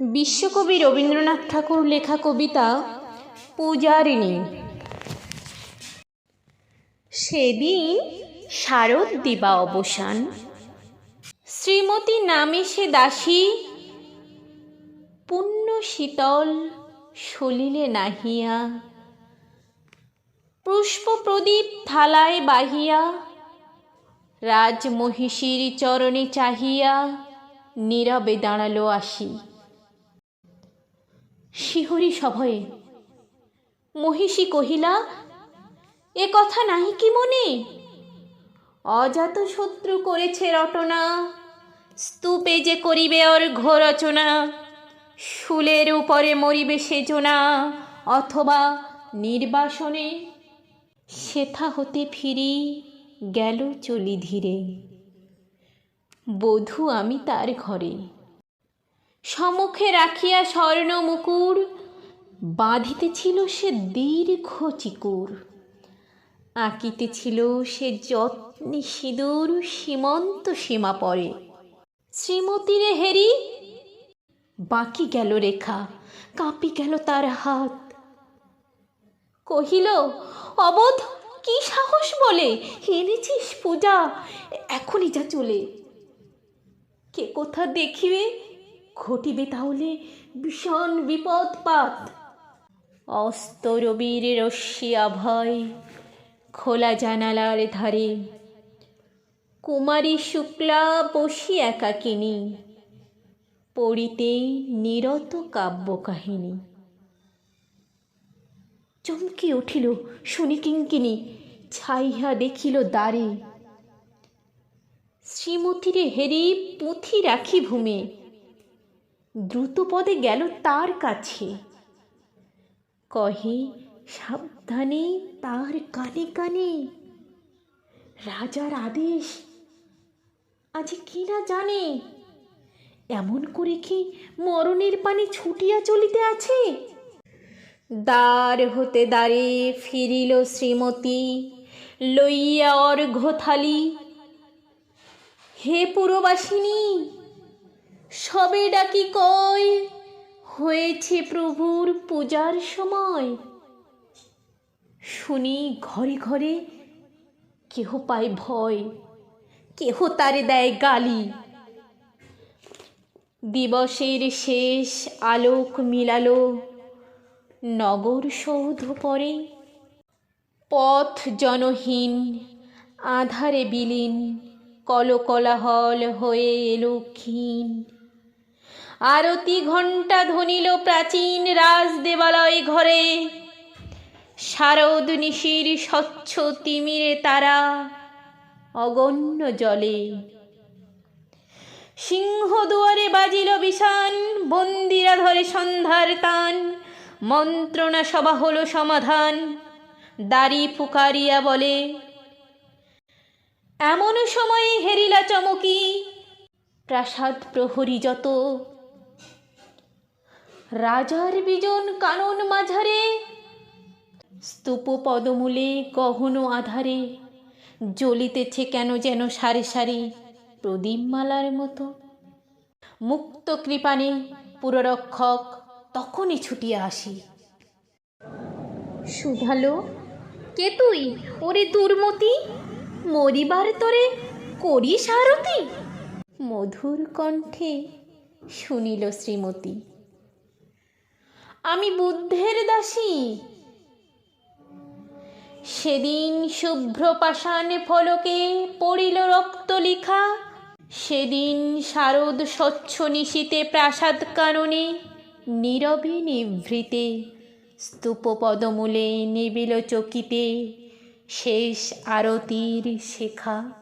বিশ্বকবি রবীন্দ্রনাথ ঠাকুর লেখা কবিতা পূজারিণী। সেদিন শারদ দিবা অবসান। শ্রীমতী নামে সে দাসী, পুণ্য শীতল সলিলে নাহিয়া। পুষ্প প্রদীপ থালায় বাহিয়া, রাজমহিষীর চরণে চাহিয়া, নীরবে দাঁড়াল আসি। শিহরি সভয়ে। মহিষী কহিলা, এ কথা নাহি কি মনে? অজাত শত্রু করেছে রটনা, স্তূপে যে করিবে ওর ঘোরচনা, শুলের উপরে মরিবে সেজনা অথবা নির্বাসনে সেথা হতে ফিরি গেল চলি ধীরে। বধূ আমি তার ঘরে। সমুখে রাখিয়া স্বর্ণ মুকুর, বাঁধিতেছিল সে দীর্ঘ চিকুর। আঁকিতেছিল সে যত্নে সিঁদুর, সীমন্ত সীমা পরে। শ্রীমতীরে হেরি, বাকি গেল রেখা, কাঁপি গেল তার হাত। কহিল, অবোধ, কি সাহস বলে, এনেছিস পূজা, এখনই যা চলে। কে কোথা দেখিবে? ঘটিবে তাহলে ভীষণ বিপদপাত। অস্ত রবির রশ্মি আভয়, খোলা জানালার ধারে। কুমারী শুক্লা বসি একাকিনী পড়িতে নিরত কাব্য কাহিনী চমকে উঠিল শুনি কিঙ্কিনী, ছাইহা দেখিল দ্বারে। শ্রীমতীরে হেরি পুঁথি রাখি ভূমে দ্রুত পদে গেল তার কাছে। কহে, সাবধানে, তার কানে কানে। রাজার আদেশ। আজ কি না জানে, এমন করে কি মরণের পানে ছুটিয়া চলিতে আছে? দ্বার হতে দ্বারে ফিরিল শ্রীমতী, লইয়া অর্ঘ্যথালি হে পুরবাসিনী সবে ডাকি কয় হয়েছে প্রভুর পূজার সময়। শুনি ঘরে ঘরে কেহ পায় ভয়, কেহ তারে দেয় গালি। দিবসের শেষ আলোক মিলালো, নগর সৌধ পরে। পথ জনহীন, আধারে বিলীন, কলকলাহল হয়ে এলো ক্ষীণ। আরতি ঘণ্টা ধ্বনিল প্রাচীন রাজ দেবালয় ঘরে। শারদ নিশির স্বচ্ছ তিমিরে তারা অগণ্য জলে। সিংহ দুয়ারে বাজিল বিষান বন্দিরা ধরে সন্ধ্যার তান মন্ত্রণা সভা হলো সমাধান, দাড়ি ফুকারিয়া বলে। এমন সময়ে হেরিলা চমকি, প্রাসাদ প্রহরী যত রাজার বিজন কানন মাঝারে। স্তূপ পদমূলে গহন আধারে জ্বলিতেছে কেন যেন সারে সারে প্রদীপমালার মতো। মুক্ত কৃপানে পুররক্ষক তখনই ছুটিয়া আসি। শুধালো কে তুই? ওরে দুর্মতি মরিবার তরে করি সারতি মধুর কণ্ঠে শুনিল শ্রীমতী। আমি বুদ্ধের দাসী। সেদিন শুভ্র পাষাণ ফলকে পড়িল রক্ত লিখা। সেদিন শারদ স্বচ্ছ নিশীতে প্রাসাদ কাননে, নীরবে নিভৃতে স্তূপ পদমূলে নিবিল চকিতে শেষ আরতির শেখা।